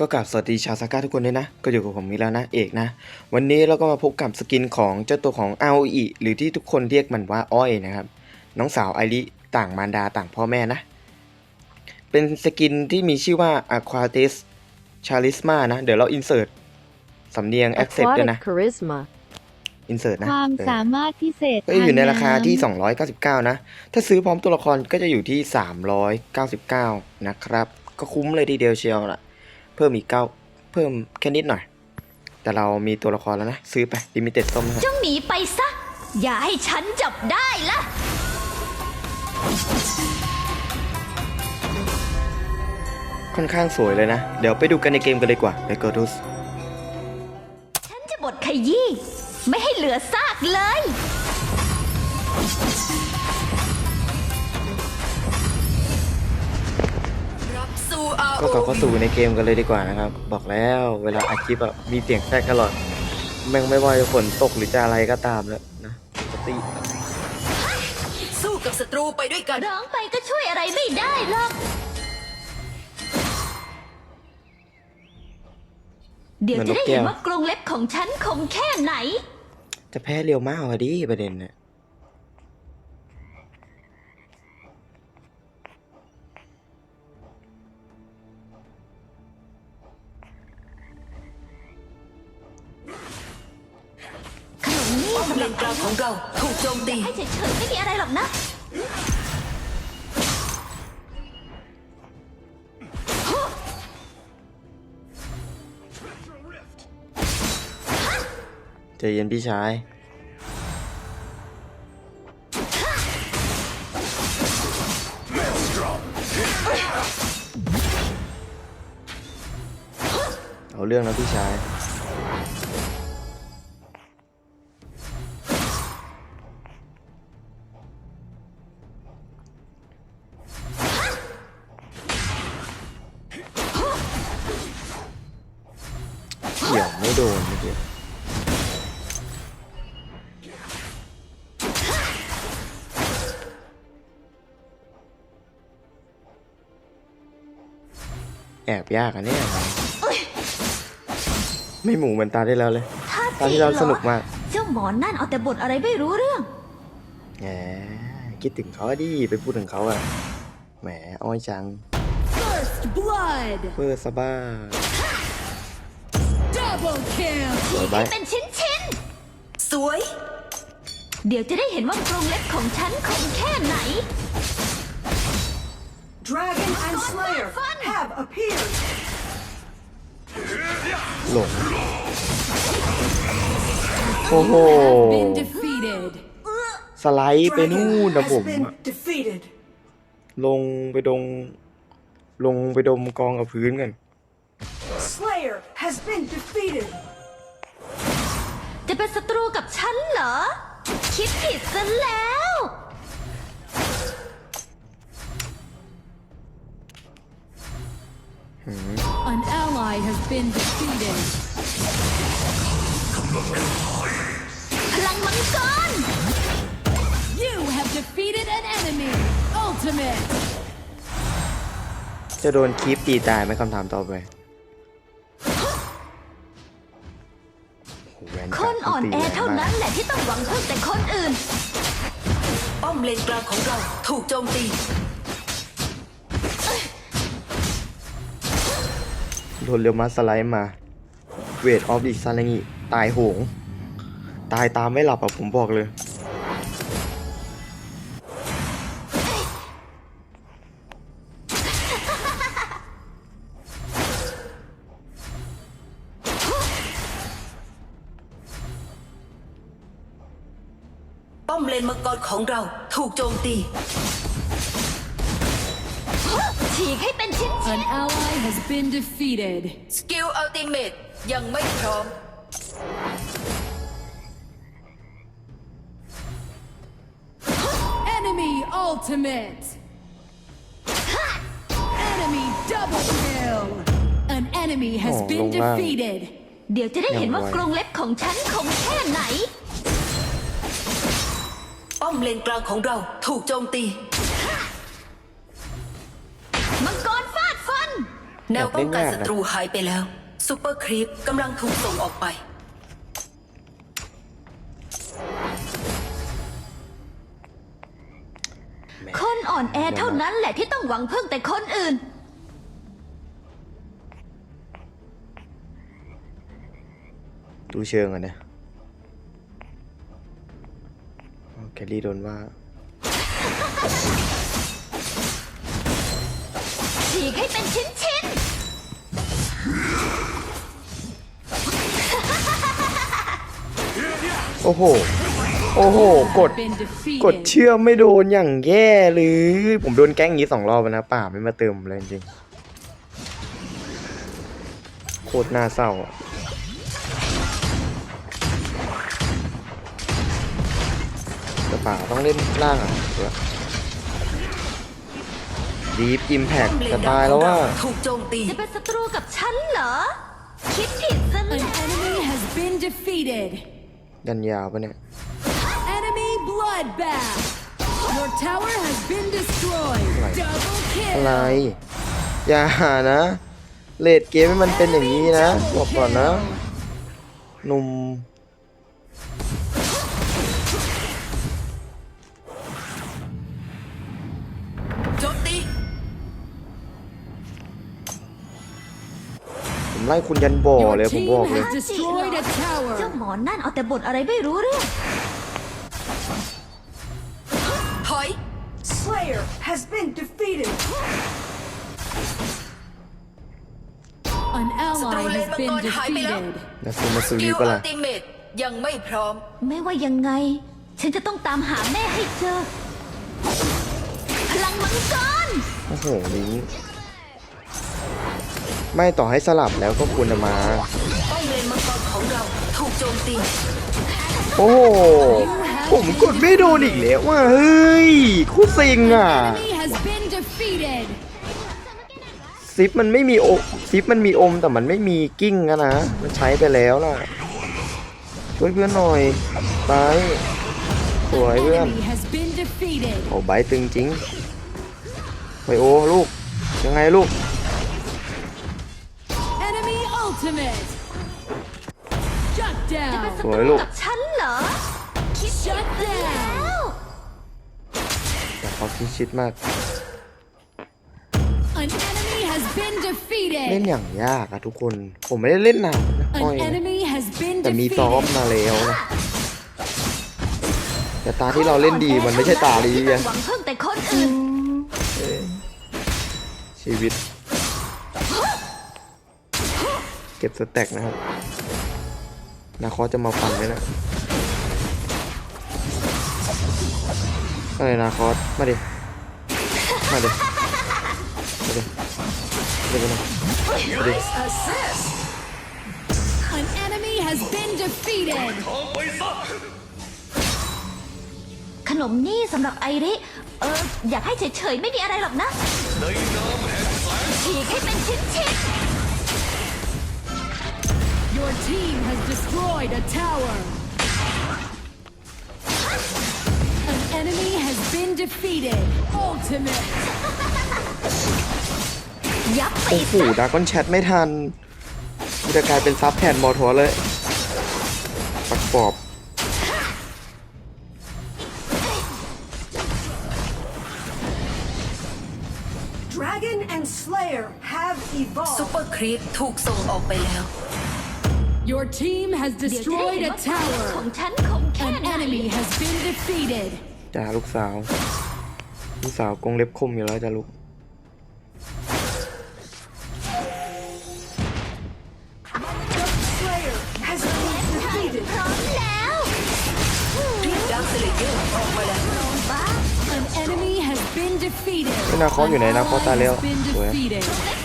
ก็กราบสวัสดีชาวซาก้าทุกคนด้วยนะ ก็อยู่กับผมอีกแล้วนะเอกนะ วันนี้เราก็มาพบกับสกินของเจ้าตัวของอาโออิหรือที่ทุกคนเรียกมันว่าอ้อยนะครับ น้องสาวไอริต่างมารดาต่างพ่อแม่นะ เป็นสกินที่มีชื่อว่า Aquatis Charisma นะ เดี๋ยวเราอินเสิร์ตสำเนียง Accept ด้วยนะ Aquatic Charisma อินเสิร์ตนะความเออสามารถพิเศษก็อยู่ในราคาที่ทงน้299 นะ ถ้าซื้อพร้อมตัวละครก็จะอยู่ที่ 399 นะครับ ก็คุ้มเลยทีเดียวเชียวล่ะเพิ่มอีกเก้าเพิ่มแค่นิดหน่อย แต่เรามีตัวละครแล้วนะ ซื้อไปลิมิเต็ดส้มนะครับจงหนีไปซะ อย่าให้ฉันจับได้ละค่อนข้างสวยเลยนะ เดี๋ยวไปดูกันในเกมกันเลยดีกว่าไปกดดูสฉันจะบดขยี้ไม่ให้เหลือซากเลย ก็กลับเข้าสู่ในเกมกันเลยดีกว่านะครับ บอกแล้วเวลาอัดคลิปอะมีเสียงแทรกตลอดแม่งไม่ว่าจะฝนตกหรือจะอะไรก็ตามแล้วนะปกติสู้กับศัตรูไปด้วยกัน ร้องไปก็ช่วยอะไรไม่ได้หรอก เดี๋ยวจะได้เห็นว่ากรงเล็บของฉันคมแค่ไหน จะแพ้เร็วมากพอดีประเด็นเนี่ย พี่ชาย เอาเรื่องนะพี่ชาย ยากอันนี้ไม่หมูเหมือนตาที่แล้วเลยถ้าตาที่แล้วสนุกมากเจ้าหมอนนั่นเอาแต่บทอะไรไม่รู้เรื่องแหมคิดถึงเขาดิไปพูดถึงเขาอะแหมอ้อยจัง First blood เพื่อสบ้า double kill สวยไปเป็นชิ้นชิ้นสวยๆเดี๋ยวจะได้เห็นว่ากรงเล็บของฉันคมแค่ไหน Dragon and Slayer have appeared. หลง โอ้โห been defeated สไลด์ไปนู่น Dragon นะผม has been อะ defeated. ลงไปดง ลงไปดมกองกับพื้นกัน Slayer has been defeated. จะเป็นศัตรูกับฉันเหรอ คิดผิดซะแล้ว an ally has been defeated พลังมังกร you have defeated an enemy ultimate จะโดนคีปตีตายไหมคำถามต่อไปโอ้โหแวนคการ์นดอ่อนตีแอรงเท่ามกนั้นแหละที่ต้องหวังพึ่งแต่คนอื่น ป้อมเลนกลางของเราถูกโจมตี โดนเรียวมาสไลด์มาเวทออฟดิซาเลงีตายโหง ตายตามไม่หลับอะผมบอกเลย ป้อมเลนมังกรของเราถูกโจมตี ฉีกให้เป็นชิ้น an ally has been defeated สกิลอัลติเมตยังไม่พร้อม enemy ultimate enemy double kill an enemy has Oh, been lung lang. defeated เดี๋ยวจะได้เห็นว่ายังไงกรงเล็บของฉันคมแค่ไหน ป้อมเลนกลางของเราถูกโจมตี แนวป้องกันศัตรูหายไปแล้วซูเปอร์ครีปกำลังถูกส่งออกไป คนอ่อนแอเท่านั้นแหละที่ต้องหวังพึ่งแต่คนอื่น ดูเชิงอะนะอ๋อแคลรี่โดนว่าฉีกให้เป็นชิ้น อ้โห โอ้โห กด Been กด defeated. เชื่อมไม่โดนอย่างแย่เลย ผมโดนแกล้งอย่างนี้สองรอบแล้วนะป่าไม่มาเติมเลยจริงๆโคตรน่าเศร้าอะแต่ป่าต้องเล่นล่างอะเดี๋ยวดีฟอิมแพคป้อมเลนจะดาตาวยขแล้อวงเราว่า ถูกโจมตีๆจะเป็นศัตรูกับฉันเหรอ คิดผิดซะ An แล้ว enemy has been defeated. ยันยาวปะเนี่ย Enemy bloodbath. Your tower has been destroyed. Double อะไร kill. อย่านะเลดเกมให้มันเป็นอย่างนี้นะบอกก่อนนะหนุ่ม ไล่คุณยันบ่อ Your เลยผม team บอกเลย has destroyed a เจ้า tower. หมอนั่นเอาแต่บ่นอะไรไม่รู้เรื่องถอย Slayer has been defeated. An ศัตรู ally เลน has มัง been กรหายไปแล้ว defeated. นะซูมาสซูกิริลปะอัล่ะลติเมตยังไม่พร้อม ไม่ว่ายังไง ฉันจะต้องตามหาแม่ให้เจอ พลังมังกร โอ้โหลิงก์ ไม่ต่อให้สลับแล้วก็ควรจะมาป้อมเลนมังกรของเราถูกโจมตีโอ้โหผมกดไม่โดนอีกแล้วว่าเฮ้ยคู่ซิงอะ Enemy has been defeated. ซิปมันไม่มีโอซิปมันมีอมแต่มันไม่มีกิ้งอะนะมันใช้ไปแล้วล่ะช่วยเพื่อนหน่อยไปสวย An เพื่อน enemy has been defeated. โอ้ใบตึงจริงไปโอลูกยังไงลูก down. ศัสตวยรูลูกกับฉันเหรอ คิด Shut แล้ down. วแต่เขาคิดชิดมาก An enemy has been เล่น defeated. อย่างยากอะทุกคน ผมไม่ได้เล่นนานนะอ้อย An นะ enemy has been แต่มีซ้อม defeated. มาแล้วนะแต่ตาที่เราเล่นดีมันไม่ใช่ตาดีไงหวังพึ่งแต่คนอื่น ชีวิต เก็บสแต็กนะครับ นาคอสจะมาฟันไหมนะอะไรนาคอสมาดิ มาดิ มาดิมาดิมาดิมาดิ An enemy has been defeated. ขนมนี่สำหรับไอริ เออ อยากให้เฉยๆ ไม่มีอะไรหรอกนะฉีกให้เป็นชิ้น Your team has destroyed a tower. An enemy has been defeated. Ultimate. ๆยับไปโอ้โหซะดากอนแชทไม่ทันมันจะกลายเป็นซับแทนมอทัวร์เลยปักปอบ Dragon and Slayer have ซู evolved. เปอร์ครีปถูกส่งออกไปแล้ว Your team has เดี๋ยวจะได้ destroyed เห็น a ว่าความ tower. ของฉันคงแค่ An ไหน enemy has been defeated. จ้าลูกสาว ลูกสาวกรงเล็บคมอยู่แล้วจ้าลูก Slayer has been defeated. พร้อมแล้วเรียกดาวสเลเยอร์ออกมาแล้วบ้า An enemy has been defeated. ไม่นาคอสอยู่ไหน An นาคอส ally ตายแล้ว has been สวย defeated. ครับ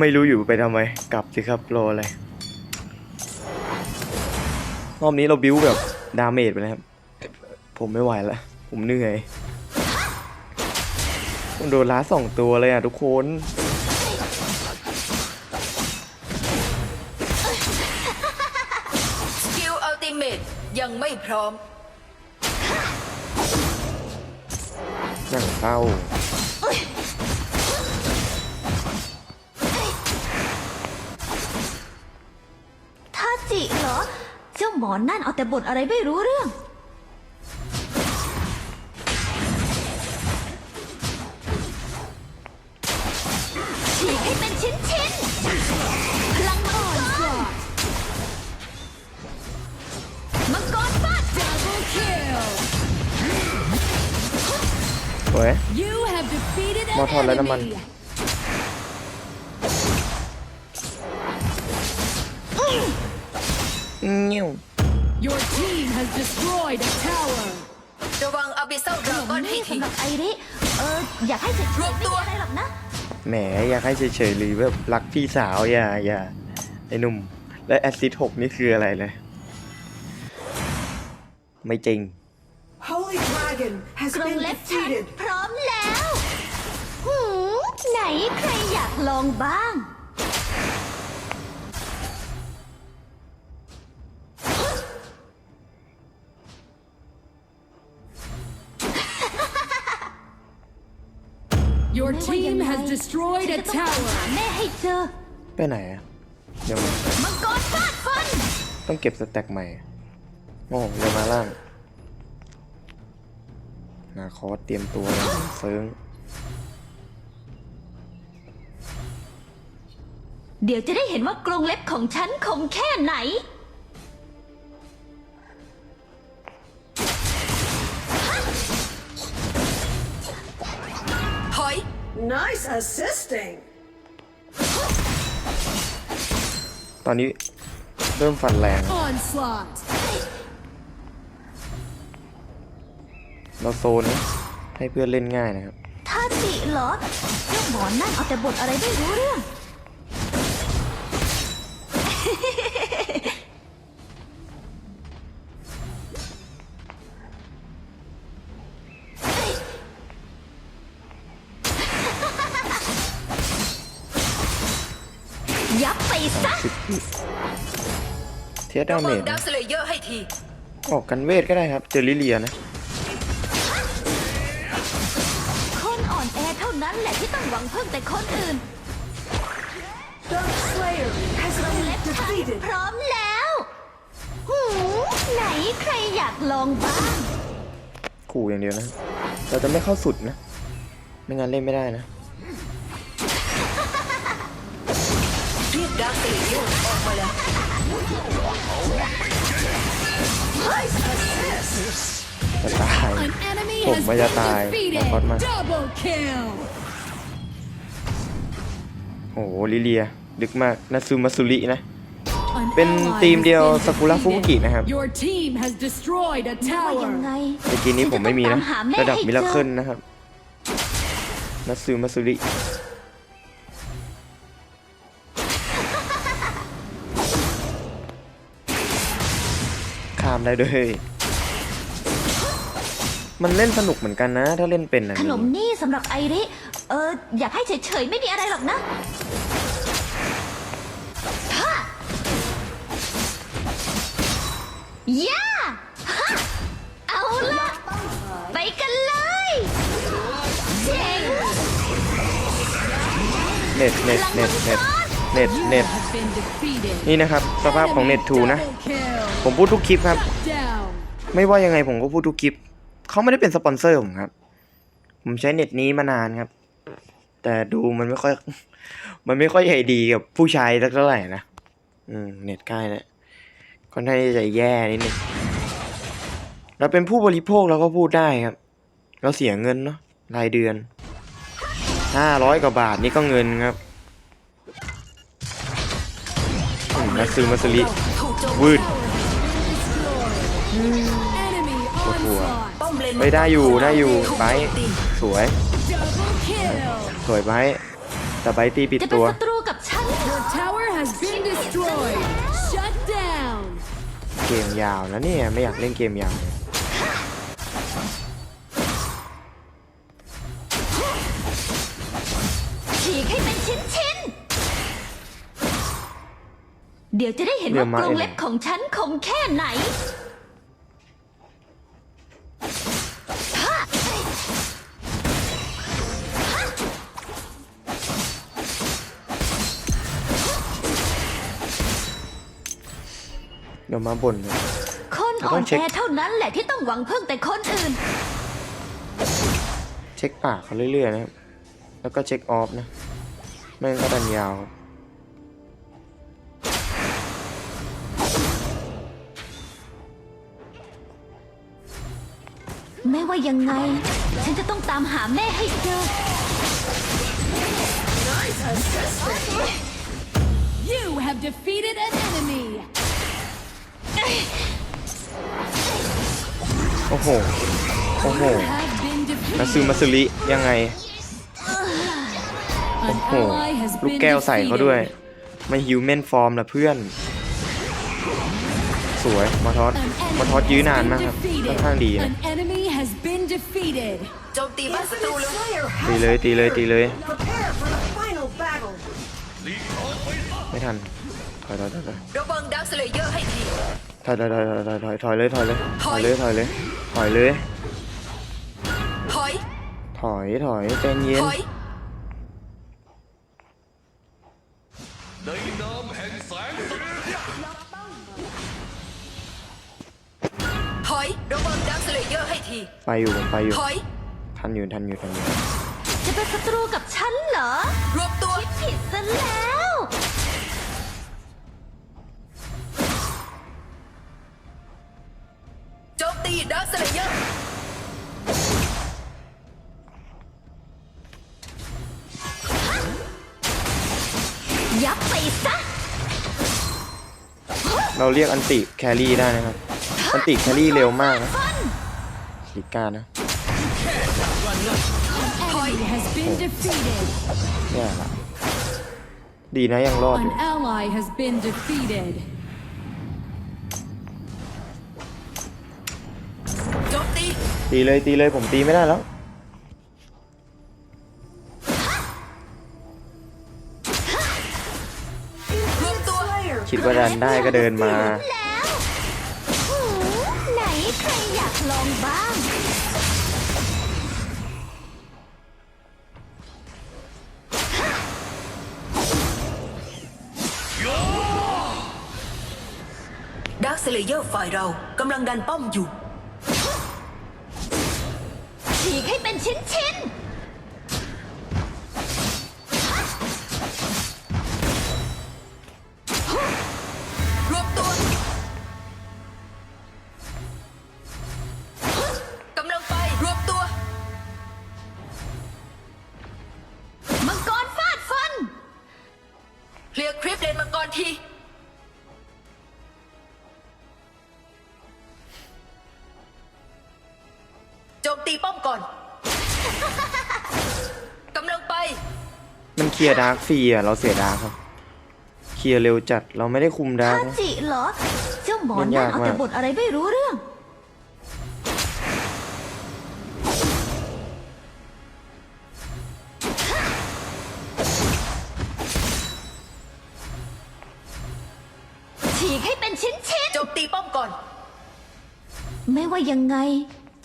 ไม่รู้อยู่ไปทำไม กลับสิครับรออะไร รอบนี้เราบิ้วแบบดาเมจไปเลยครับ ผมไม่ไหวแล้ว ผมเหนื่อยผมโดนล้าสองตัวเลยอะทุกคน สกิลอัลติเมตยังไม่พร้อม นั่งเศร้า เหรอ เจ้าหมอนั่นเอาแต่บ่นอะไรไม่รู้เรื่อง ฉีกให้เป็นชิ้นชิ้นๆพลังมังกรมังกรฟาด Double kill. สวย You have defeated an มอทอนและน้ำมัน enemy. เงี้ยว Your team has destroyed a tower. ระวังอาบิเซลดราก้อนให้นี่ทีสำหรับไอริ เออ อยากให้เฉยๆไม่มีอะไรหรอกนะ แหมอยากให้เฉยๆหรือแบบรักพี่สาวอย่าอย่าไอ้หนุ่ม และแอสซิดหกนี่คืออะไรเลยไม่จริง Holy Dragon has กรง been เล็บฉัน defeated. พร้อมแล้ว หืมไหนใครอยากลองบ้าง Your ไม่ว่ายั team งไง has destroyed ฉั a นจะต้องตาม tower. หาแม่ให้เจอไปไหนอะเดี๋ยวมามังกรฟาดฟันต้องเก็บสแต็กใหม่โอ้เดี๋ยวมาล่างนาคอสเตรียมตัวเลยเฟิงเดี๋ยวจะได้เห็นว่ากรงเล็บของฉันคมแค่ไหน Nice assisting. ตอนนี้เริ่มฟันแรง Onslaught. เราโซนนะให้เพื่อนเล่นง่ายนะครับ ท่าติเหรอเจ้าหมอนั่นเอาแต่บ่นอะไรไม่รู้เรื่อง เทียดดาระเมวังจดาวสเลเยอร์ให้ทีออกกันเวทก็ได้ครับ เจอลิเลียนะ คนอ่อนแอเท่านั้นแหละที่ต้องหวังพึ่งแต่คนอื่น Dark Slayer has กรง been เล็บฉัน defeated. พร้อมแล้วหูไหนใครอยากลองบ้าง ขู่อย่างเดียวนะ เราจะไม่เข้าสุดนะ ไม่งั้นเล่นไม่ได้นะเรียกดาวสเลเยอร์ออกมาแล้ว จะตาย An enemy Oh, has vaya been tai. defeated. Nakot man. Double kill. โอ้โหลิเลีย ดึกมากนาซูมาซุรินะ An เป็น ally ทีม has เดียว been ซากุระฟุกุกิ defeated. นะครับ Your team has destroyed a ว่ายังไง tower. เมื่อกี้นี้ผมไม่มีนะฉัจต้องตาหาแม่ระดับให้มิราเจเคิอลนะครับนาซูมาซุริ ได้ด้วย มันเล่นสนุกเหมือนกันนะ ถ้าเล่นเป็นนะขนมนี่สำหรับไอริ เอออยากให้เฉยๆ ไม่มีอะไรหรอกนะฮะย่าฮะเอาละไปกันเลยเจ๋งเน็ตเน็ตเน็ตเน็ตเน็ต You เน็ต have been defeated. นี่นะครับ สภาพของเน็ต Enemy ทูนะ double kill. ผมพูดทุกคลิปครับ ไม่ว่ายังไงผมก็พูดทุกคลิป เขาไม่ได้เป็นสปอนเซอร์ผมครับ ผมใช้เน็ตนี้มานานครับ แต่ดูมันไม่ค่อย มันไม่ค่อยใหญ่ดีกับผู้ชายสักเท่าไหร่นะ อืม เน็ตใกล้แล้วค่อนข้างที่จะแย่นิดนึงเราเป็นผู้บริโภคเราก็พูดได้ครับ เราเสียเงินเนาะรายเดือนห้าร้อยกว่าบาทนี่ก็เงินครับมาซื้อมาซื้อลิวืด เลนไม่ได้อยู่ได้อยู่ถูกไปโจมตีสวย Double kill. สวยไปแต่ไปตีปิดจะเป็นตัว ศัตรูกับฉัน Your tower has been destroyed. Shut down. เกมยาวนะเนี่ยไม่อยากเล่นเกมยาวเลยฉีกให้เป็นชิ้นๆ เดี๋ยวจะได้เห็นว่ากรงเล็บของฉันคมแค่ไหน ดี๋ยวมาบ่นเลย คนเราอ่ต้ออนงเช็แอคเท่านั้นแหละที่ต้องหวังพึ่งแต่คนอื่น เช็คปากเขาเรื่อยๆนะครับ แล้วก็เช็คออฟนะ ไม่งั้นก็ดันยาว ไม่ว่ายังไง ฉันจะต้องตามหาแม่ให้เจอ Nice assisting. You have defeated an enemy. โอ้โห โอ้โห Have been มาซึ defeated. มาซึริยังไง An โอ้โห ally has ลูก been แก้วใส่เขาด้วย defeated. ไม่ฮิวแมนฟอร์มละเพื่อน สวย มาทอส An มา enemy ทอสยื้อ has นาน been มากครับค่อน defeated. ข้างดีนะ An enemy has been defeated. โจมตีบ้านศัตรู Infinite เลย Slayer ตี has เลย ตีเลย ตีเลย Prepare for the final battle. ไม่ทันถอยถอยถอยถอยระวังดักสเลเยอร์ให้ที ถอยถอยถอยถอยถอยถอยถอยเลยถอยเลยถอยเลยถอยเลยถอยเลยถอยถอยถอยใจเย็นถอยในนามแห่งแสงสุดถอยระวังดักสเลเยอร์ให้ทีไปอยู่ผมไปอยู่ ถอย ทันอยู่ทันอยู่ทันอยู่จะเป็นศัตรูกับฉัน เราเรียกอันติแครี่ได้นะครับ อันติแครี่เร็วมากนะลิก้านะ Enemy has been defeated. แย่ละดีนะยังรอดอยู่ An ally has been defeated. โจมตีตีเลยตีเลยผมตีไม่ได้แล้ว คิดว่าดันได้ก็เดินมาแล้วหูไหนใครอยากลองบ้างดักสเลเยอร์ฝ่ายเรากำลังดันป้อมอยู่ฉีกให้เป็นชิ้นชิ้ ที โจมตีป้อมก่อน กำลังไป มันเคลียร์ดาร์กฟรีอะ เราเสียดาร์กครับ เคลียร์เร็วจัด เราไม่ได้คุมดาร์กทานะ จิเหรอ เจ้าหมอมันนั่ยานกเอามากแต่บทอะไรไม่รู้เรื่อง กให้เป็นชิ้นชิ้นโจมตีป้อมก่อนๆไม่ว่ายังไง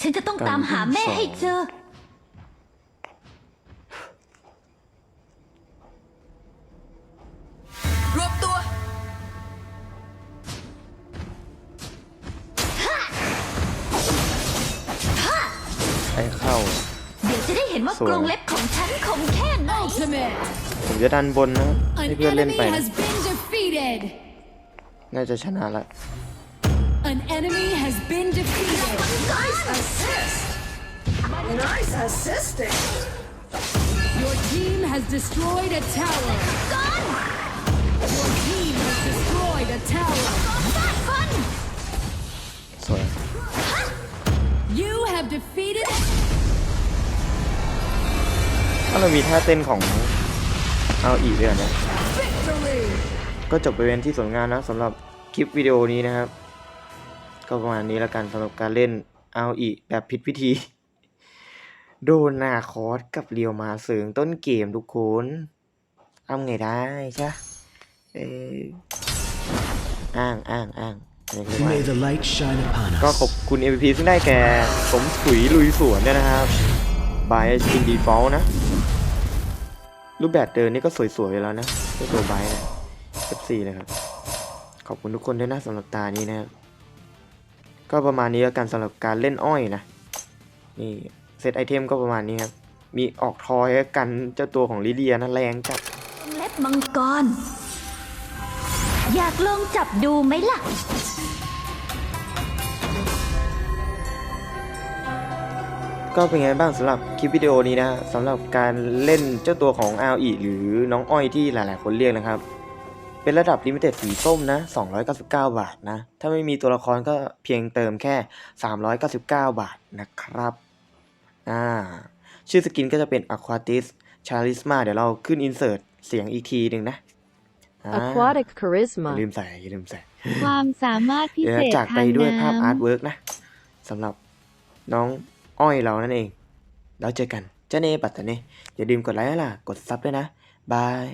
ฉันจะต้องตามหาแม่ให้เจอ รวบตัวใช้เข้า เดี๋ยวจะได้เห็นว่าสวยกรงเล็บของฉันคมแค่ไหน Ultimate. ผมจะดันบนนะครับ An ให้เพื่อนเล่น enemy ไปนะ has been defeated. น่าจะชนะละ An enemy has been defeated. Nice assist. Nice assisting. Your team has destroyed a tower. Your team has destroyed a tower. สวย You have defeated ถ้าเรามีท่าเต้นของเอาอีกเลยเนี่ย victory. ก็จบไปเป็นที่สวยงามนะสำหรับ คลิปวิดีโอนี้นะครับ ก็ประมาณนี้แล้วกันสำหรับการเล่นเอาอีกแบบผิดวิธี โดนนาคอสกับเรียวมาเสริงต้นเกมทุกคนทำไงได้ใช่ปะเอออ้างอ้างอ้างอะไรก็ว่า May the light shine upon ก็ us. ขอบคุณ MVP ซึ่งได้แก่สมขุยลุยสวนด้วยนะครับบายจินดีฟอลนะ รูปแบบเดินนี่ก็สวยๆอยู่แล้วนะด้วยตัวไบนะ F4 เลยครับข อบคุณทุกคนด้วยนะสำหรับตานี้นะครับ ก็ประมาณนี้แล้วกันสำหรับการเล่นอ้อยนะ นี่เซตไอเทมก็ประมาณนี้ครับ มีออกทอยกันเจ้าตัวของลิเลียนะแรงจัดเล็บมังกร อยากลองจับดูไหมล่ะก็เป็นไงบ้างสำหรับคลิปวิดีโอนี้นะสำหรับการเล่นเจ้าตัวของ RE หรือน้องอ้อยที่หลาย ๆ คนเรียกนะครับ เป็นระดับลิมิเต็ดสีส้มนะ 299 บาทนะ ถ้าไม่มีตัวละครก็เพียงเติมแค่ 399 บาทนะครับ อ่า ชื่อสกินก็จะเป็น Aquatis Charisma เดี๋ยวเราขึ้นอินเสิร์ตเสียงอีกทีหนึ่งนะอ่า Aquatic อย่า charisma. ลืมใส่อย่าลืมใส่ ความสามารถพิเดี๋ยวเศษจากไปทางด้วยภาพอาร์ตน้ำเวิร์กนะสำหรับน้องอ้อยเรานั่นเอง แล้วเจอกันเจ้าเนปัตตาเนอย่าลืมกดไลค์และล่ะ กดซับด้วยนะ บาย